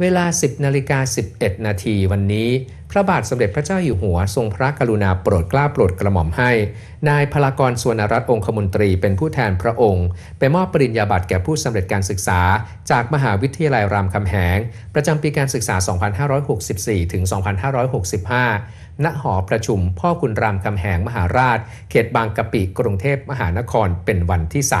เวลา 10นาฬิกา11 นาทีวันนี้ พระบาทสมเด็จพระเจ้าอยู่หัว ทรงพระกรุณาโปรดเกล้าโปรดกระหม่อมให้ นายพลากรสวนรัตน์องคมนตรีเป็นผู้แทนพระองค์ ไปมอบปริญญาบัตรแก่ผู้สำเร็จการศึกษา จากมหาวิทยาลัยรามคำแหง ประจำปีการศึกษา 2564 ถึง 2565 ณ หอประชุม พ่อคุณรามคำแหงมหาราช เขตบางกะปิกรุงเทพมหานครเป็นวันที่ 3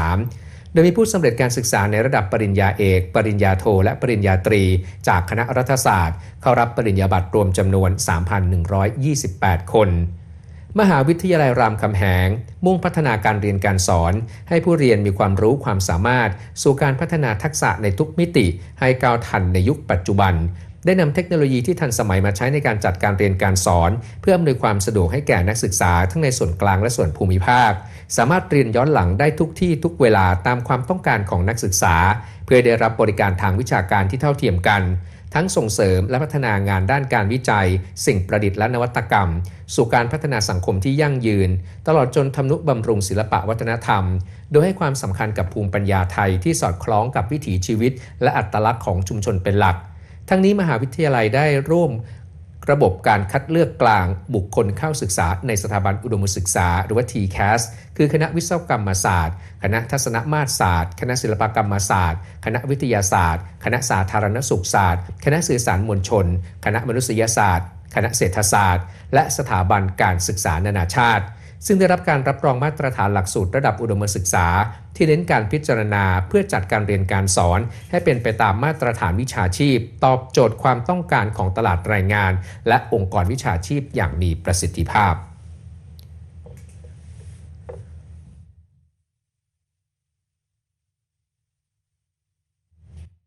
โดยมีผู้สำเร็จการศึกษาในระดับปริญญาเอก ปริญญาโท และปริญญาตรี จากคณะรัฐศาสตร์ เข้ารับปริญญาบัตรรวมจำนวน 3,128 คน มหาวิทยาลัยรามคำแหง มุ่งพัฒนาการเรียนการสอน ให้ผู้เรียนมีความรู้ความสามารถ สู่การพัฒนาทักษะในทุกมิติ ให้ก้าวทันในยุคปัจจุบัน ได้นำเทคโนโลยีที่ทันสมัยมาใช้ในการจัดการเรียนการสอน เพื่ออำนวยความสะดวกให้แก่นักศึกษาทั้งในส่วนกลางและส่วนภูมิภาค สามารถเรียนย้อนหลังได้ทุกที่ทุกเวลาตามความต้องการของนักศึกษา เพื่อได้รับบริการทางวิชาการที่เท่าเทียมกัน ทั้งส่งเสริมและพัฒนางานด้านการวิจัย สิ่งประดิษฐ์และนวัตกรรม สู่การพัฒนาสังคมที่ยั่งยืน ตลอดจนทำนุบำรุงศิลปะวัฒนธรรม โดยให้ความสำคัญกับภูมิปัญญาไทยที่สอดคล้องกับวิถีชีวิต และอัตลักษณ์ของชุมชนเป็นหลัก ทั้งนี้มหาวิทยาลัยได้ร่วมระบบการคัดเลือกกลางบุคคลเข้าศึกษาในสถาบันอุดมศึกษา หรือว่า TCAS คือคณะวิศวกรรมศาสตร์ คณะทัศนมาตรศาสตร์ คณะศิลปกรรมศาสตร์ คณะวิทยาศาสตร์ คณะสาธารณสุขศาสตร์ คณะสื่อสารมวลชน คณะมนุษยศาสตร์ คณะเศรษฐศาสตร์ และสถาบันการศึกษานานาชาติ ซึ่งได้รับการรับรองมาตรฐานหลักสูตรระดับอุดมศึกษา ที่เน้นการพิจารณาเพื่อจัดการเรียนการสอน ให้เป็นไปตามมาตรฐานวิชาชีพ ตอบโจทย์ความต้องการของตลาดแรงงาน และองค์กรวิชาชีพอย่างมีประสิทธิภาพ